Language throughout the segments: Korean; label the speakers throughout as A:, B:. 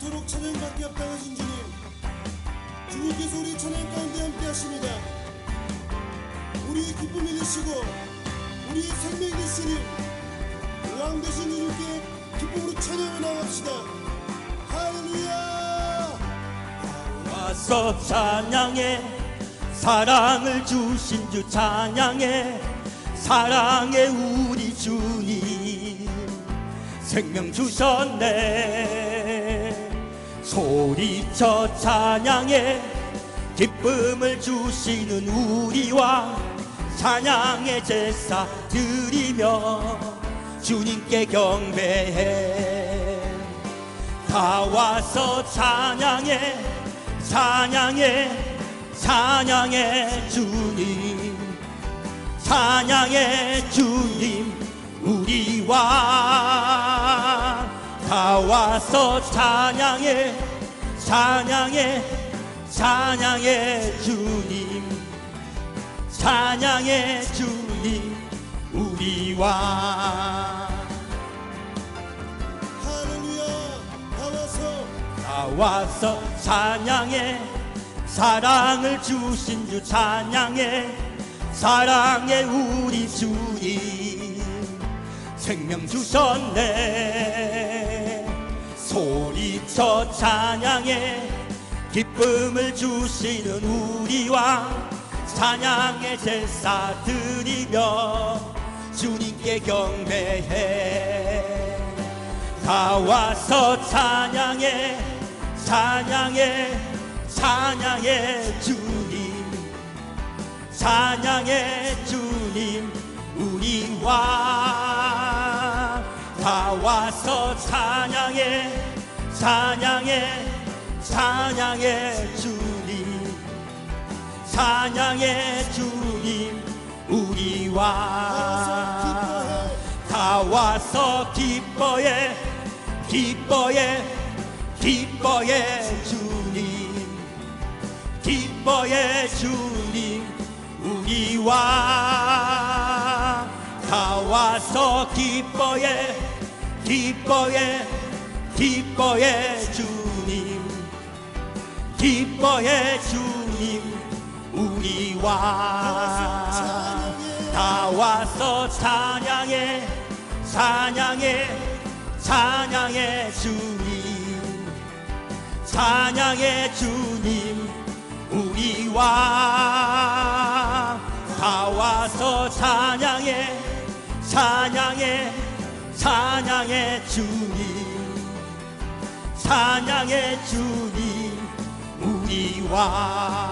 A: 영원토록 찬양밖에 없다고 하신 주님 주님께서 우리 찬양 가운데 함께 하십니다. 우리의 기쁨이 되시고 우리의 생명이 되시니 왕 되신 주님께 기쁨으로 찬양해 나갑시다. 할렐루야!
B: 와서 찬양해. 사랑을 주신 주 찬양해. 사랑해 우리 주님. 생명 주셨네 소리쳐 찬양해. 기쁨을 주시는 우리와 찬양의 제사 드리며 주님께 경배해. 다 와서 찬양해 찬양해 찬양해 주님. 찬양해 주님 우리와 다 와서 찬양해 찬양해 찬양해 주님. 찬양해 주님 우리 와.
A: 할렐루야 다 와서.
B: 다 와서 찬양해 사랑을 주신 주 찬양해 사랑해 우리 주님. 생명 주셨네 소리쳐 찬양해. 기쁨을 주시는 우리와 찬양의 제사 드리며 주님께 경배해. 다 와서 찬양해. 찬양해. 찬양해 주님. 찬양해 주님. 우리와 다 와서 찬양해 찬양해 찬양해 주님. 찬양해 주님 우리와. 다 와서 기뻐해 기뻐해 기뻐해 주님. 기뻐해 주님 우리와. 다 와서 기뻐해 기뻐해 기뻐해 주님. 기뻐해 주님 우리와 다 와서 찬양해 찬양해 찬양해 주님. 찬양해 주님 우리와 다 와서 찬양해 찬양해 찬양해 주님 찬양해 주님 우리와.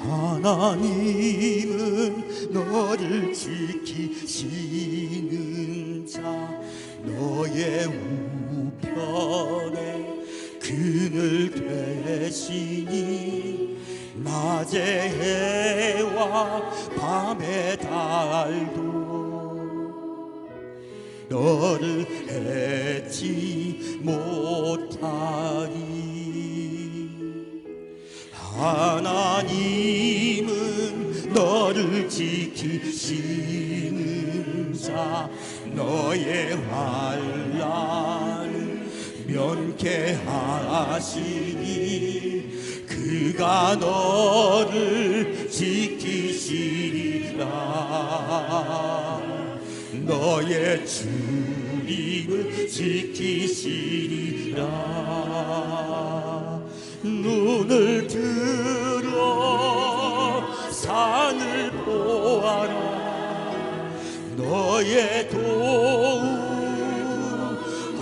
B: 하나님은 너를 지키시는 자 너의 우편에 그늘 되시니 낮의 해와 밤의 달도 너를 해치 못하리. 하나님 지키시는 자 너의 환란을 면케 하시니 그가 너를 지키시리라. 너의 주님을 지키시리라. 눈을 들 보아라. 너의 도움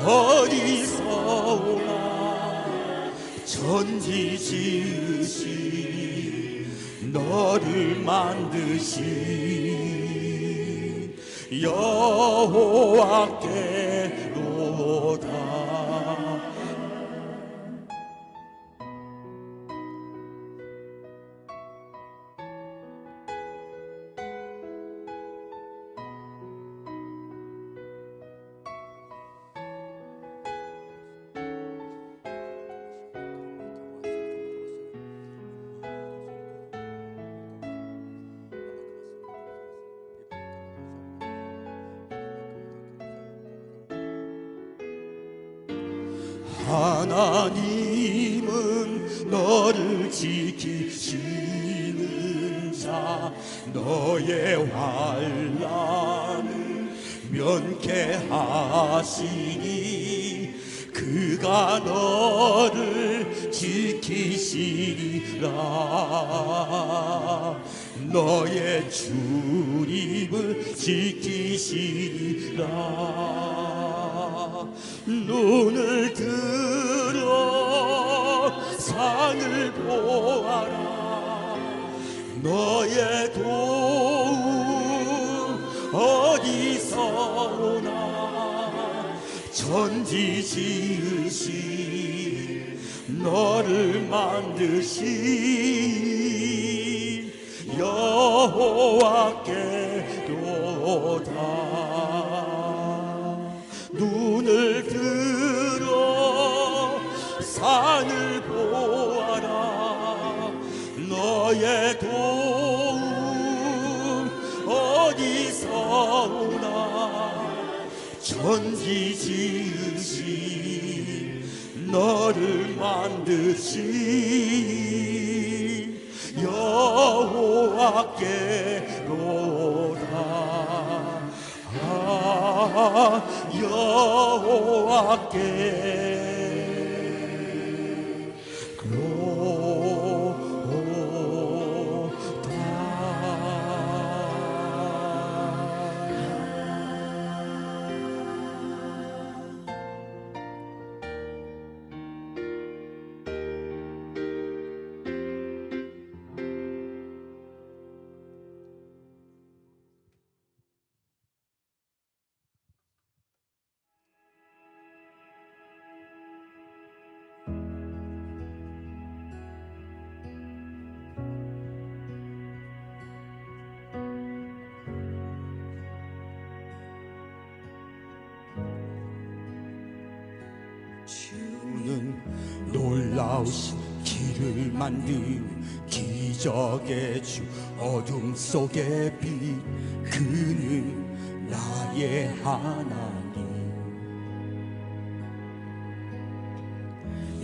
B: 어디서 오나 천지 지으신 너를 만드신 여호와께 하나님은 너를 지키시는 자 너의 환란을 면케하시니 그가 너를 지키시리라. 너의 출입을 지키시리라 눈을 들어 산을 보아라. 너의 도움 어디서 오나 천지 지으신 너를 만드신 여호와께로다 천지 지으신 너를 만드신 여호와께로다 아 여호와께 놀라우신 길을 만든 기적의 주 어둠 속의 빛 그는 나의 하나님.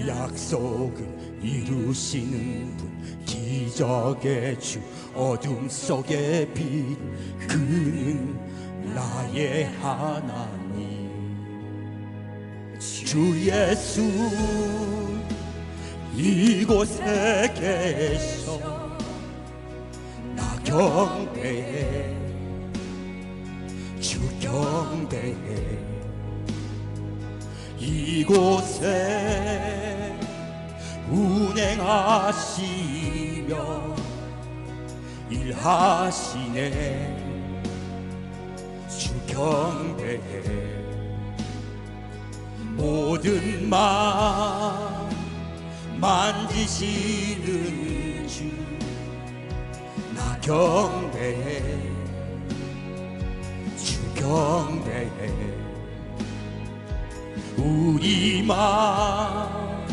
B: 약속을 이루시는 분 기적의 주 어둠 속의 빛 그는 나의 하나님. 주 예수 이곳에 계셔. 나 경배해. 주 경배해. 이곳에 운행하시며 일하시네. 주 경배해. 모든 맘 만지시는 주 나 경배해. 주 경배해. 우리 맘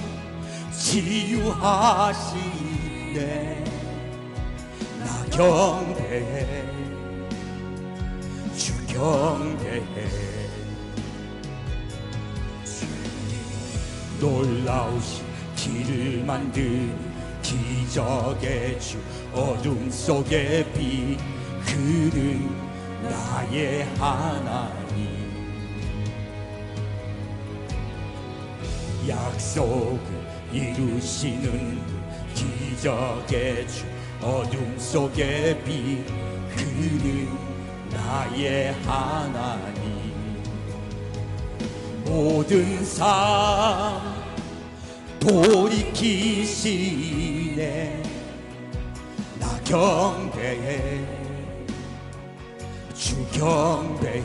B: 치유하시네. 나 경배해. 주 경배해. 놀라우신 길을 만든 기적의 주 어둠 속의 빛 그는 나의 하나님. 약속을 이루시는 기적의 주 어둠 속의 빛 그는 나의 하나님. 모든 삶 돌이키시네. 나 경배해 주 경배해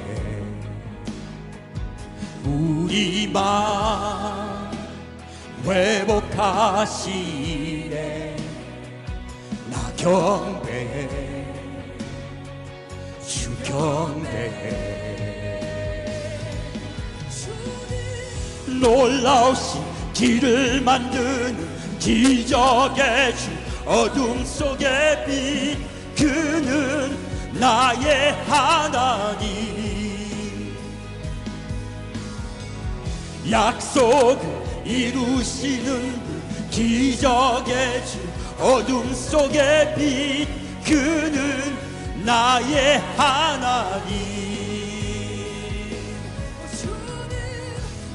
B: 우리 맘 회복하시네. 나 경배해 주 경배해 놀라우신 길을 만드는 기적의 주 어둠 속의 빛 그는 나의 하나님. 약속을 이루시는 기적의 주 어둠 속의 빛 그는 나의 하나님.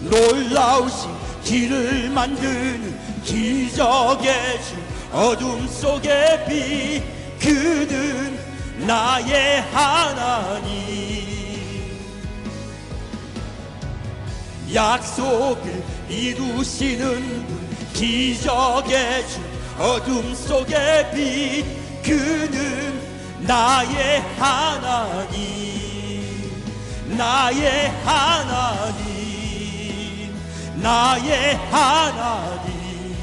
B: 놀라우신 길을 만드는 기적의 주 어둠 속의 빛 그는 나의 하나님. 약속을 이루시는 분, 기적의 주 어둠 속의 빛 그는 나의 하나님. 나의 하나님 나의 하나님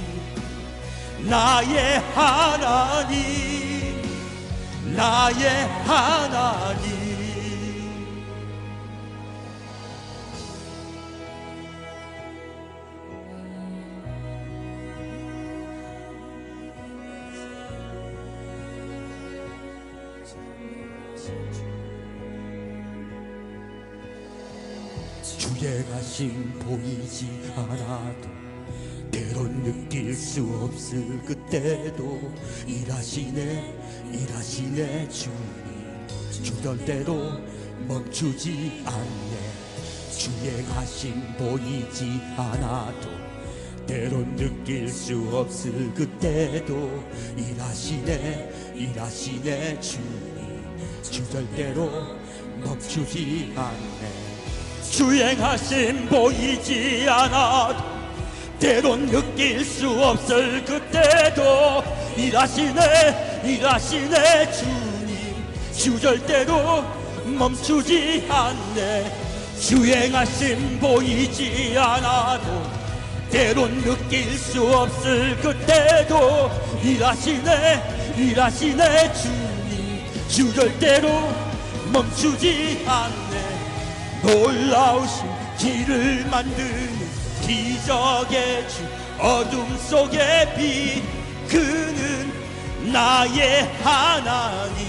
B: 나의 하나님 나의 하나님 주의 가심 보이지 않아도 때론 느낄 수 없을 그때도 일하시네 일하시네 주님. 주던 대로 멈추지 않네. 주의 가심 보이지 않아도 때론 느낄 수 없을 그때도 일하시네 일하시네 주님. 주절대로 멈추지 않네 주행하심 보이지 않아도 때론 느낄 수 없을 그때도 일하시네 일하시네 주님. 주절대로 멈추지 않네. 주행하심 보이지 않아도 때론 느낄 수 없을 그때도 일하시네 일하시네 주님. 주절대로 멈추지 않네 놀라우신 길을 만드는 기적의 주 어둠 속의 빛 그는 나의 하나님.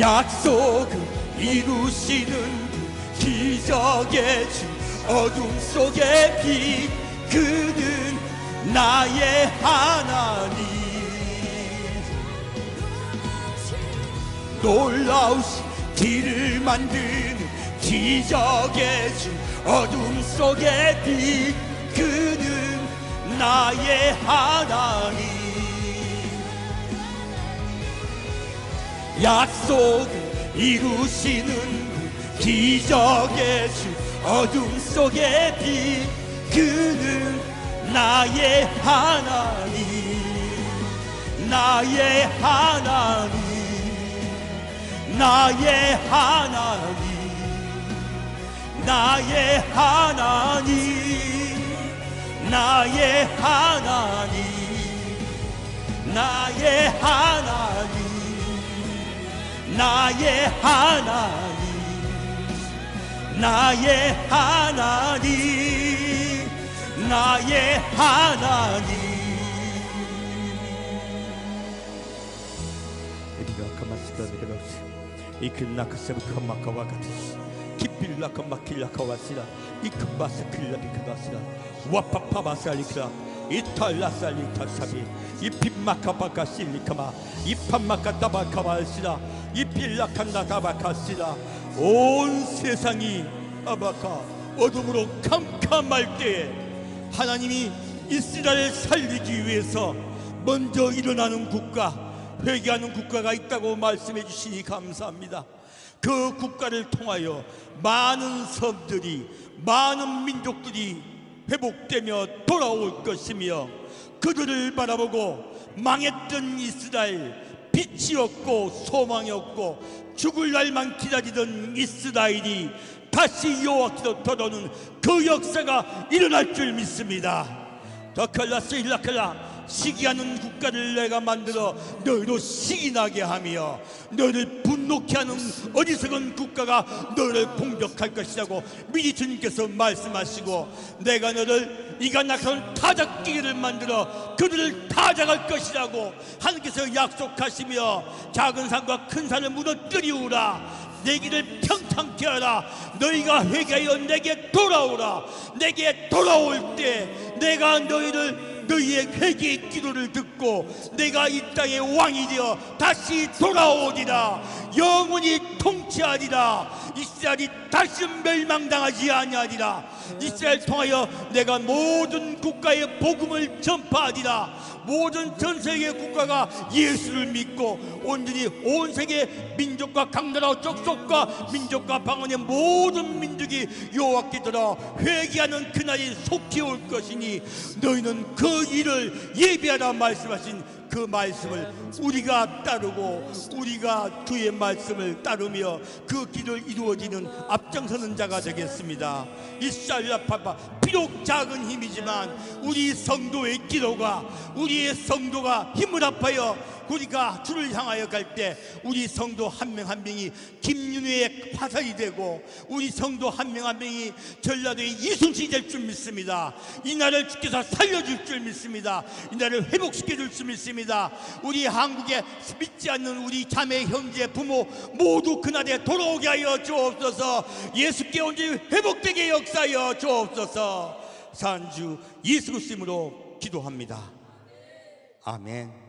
B: 약속을 이루시는 분, 기적의 주 어둠 속의 빛 그는 나의 하나님 놀라우신 길을 만드는 기적의 주 어둠 속의 빛 그는 나의 하나님. 약속을 이루시는 분, 기적의 주 어둠 속의 빛 그는 나의 하나님. 나의 하나님 나의 하나님 나의 하나님 나의 하나님 나의 하나님 나의 하나님 나의 하나님 나의 하나님
C: 이클나카세브카마카와가티스 키필라카마킬라카와시라. 이크바스킬라리카다시라. 와파파마살리크라. 이탈라살리타사비 이핀마카바카실리카마. 이판마카타바카와시라. 이필라칸다타바카시라. 온 세상이 아바카 어둠으로 캄캄할 때에 하나님이 이스라엘 살리기 위해서 먼저 일어나는 국가 회개하는 국가가 있다고 말씀해 주시니 감사합니다. 그 국가를 통하여 많은 섬들이 많은 민족들이 회복되며 돌아올 것이며 그들을 바라보고 망했던 이스라엘 빛이 없고 소망이 없고 죽을 날만 기다리던 이스라엘이 다시 여호와께로 돌아오는 그 역사가 일어날 줄 믿습니다. 더칼라스 일라칼라 시기하는 국가를 내가 만들어 너희로 시기나게 하며 너희를 분노케 하는 어리석은 국가가 너희를 공격할 것이라고 미리 주님께서 말씀하시고 내가 너를 이가 낙하는 타작기를 만들어 그들을 타작할 것이라고 하나님께서 약속하시며 작은 산과 큰 산을 무너뜨리우라.
B: 내 길을 평창케 하라. 너희가 회개하여 내게 돌아오라. 내게 돌아올 때 내가 너희를 너희의 회개의 기도를 듣고 내가 이 땅의 왕이 되어 다시 돌아오리라. 영원히 통치하리라. 이스라엘이 다시 멸망당하지 아니하리라 이스라엘 통하여 내가 모든 국가의 복음을 전파하리라. 모든 전 세계 국가가 예수를 믿고 온전히 온 세계 민족과 강나라 족속과 민족과 방언의 모든 민족이 여호와께 들어 회개하는 그날이 속히 올 것이니 너희는 그 일을 예비하라 말씀하신 그 말씀을 우리가 따르고 우리가 주의 말씀을 따르며 그 길을 이루어지는 앞장서는 자가 되겠습니다. 이살라파파 비록 작은 힘이지만 우리 성도의 기도가 우리의 성도가 힘을 합하여 우리가 주를 향하여 갈 때 우리 성도 한명한 명이 김윤회의 화살이 되고 우리 성도 한명한 명이 전라도의 이순신이 될 줄 믿습니다. 이 나라를 주께서 살려줄 줄 믿습니다. 이 나라를 회복시켜 줄 줄 믿습니다. 우리 한국에 믿지 않는 우리 자매 형제 부모 모두 그날에 돌아오게 하여 주옵소서. 예수께 온전히 회복되게 역사하여 주옵소서. 산주 예수 그리스도로 기도합니다. 아멘.